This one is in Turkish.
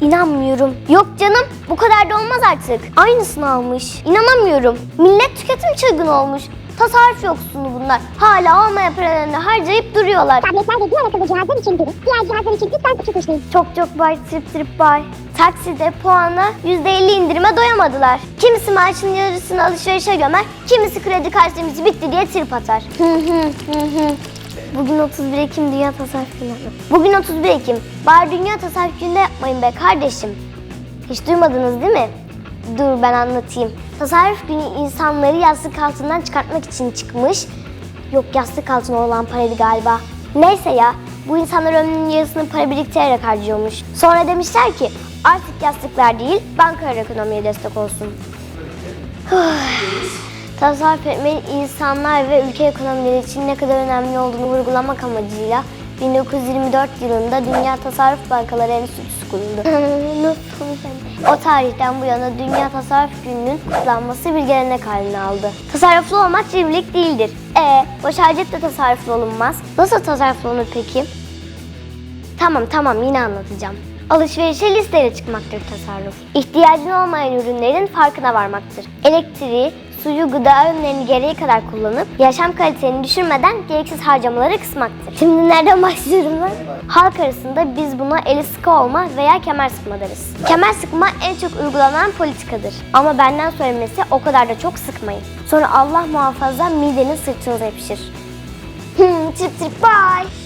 İnanmıyorum. Yok canım bu kadar da olmaz artık. Aynısını almış. İnanamıyorum. Millet tüketim çılgını olmuş. Tasarruf yoksunu bunlar. Hala olmayan paralarını harcayıp duruyorlar. Tabletler ve diğer akıllı cihazlar için biri. Diğer cihazlar için lütfen küçük işleyin. Çok çok bay trip trip bay. Takside puana %50 indirime doyamadılar. Kimisi maaşının yarısını alışverişe gömer, kimisi kredi kartımız bitti diye trip atar. Hı hı hı hı. Bugün 31 Ekim Dünya Tasarruf Günü. Bugün 31 Ekim. Bari Dünya Tasarruf Günü'nde yapmayın be kardeşim. Hiç duymadınız değil mi? Dur ben anlatayım. Tasarruf günü insanları yastık altından çıkartmak için çıkmış. Yok yastık altına olan paraydı galiba. Neyse ya bu insanlar ömrünün yarısını para biriktirerek harcıyormuş. Sonra demişler ki artık yastıklar değil bankalar ekonomiye destek olsun. Tasarruf etmenin insanlar ve ülke ekonomileri için ne kadar önemli olduğunu vurgulamak amacıyla 1924 yılında Dünya Tasarruf Bankaları Enstitüsü kuruldu. o tarihten bu yana Dünya Tasarruf Günü'nün kutlanması bir gelenek haline aldı. Tasarruflu olmak cimrilik değildir. E, boş harcayıp da tasarruflu olunmaz. Nasıl tasarruflu olunur peki? Tamam tamam yine anlatacağım. Alışverişe listeyle çıkmaktır tasarruf. İhtiyacın olmayan ürünlerin farkına varmaktır. Elektriği, suyu, gıda ürünlerini gereği kadar kullanıp yaşam kaliteni düşürmeden gereksiz harcamaları kısmaktır. Şimdi nereden başlıyorum ben? Halk arasında biz buna eli sıkı olma veya kemer sıkma deriz. Kemer sıkma en çok uygulanan politikadır. Ama benden söylemesi o kadar da çok sıkmayın. Sonra Allah muhafaza midenin sırtınıza yapışır. Hmm, trip trip bye.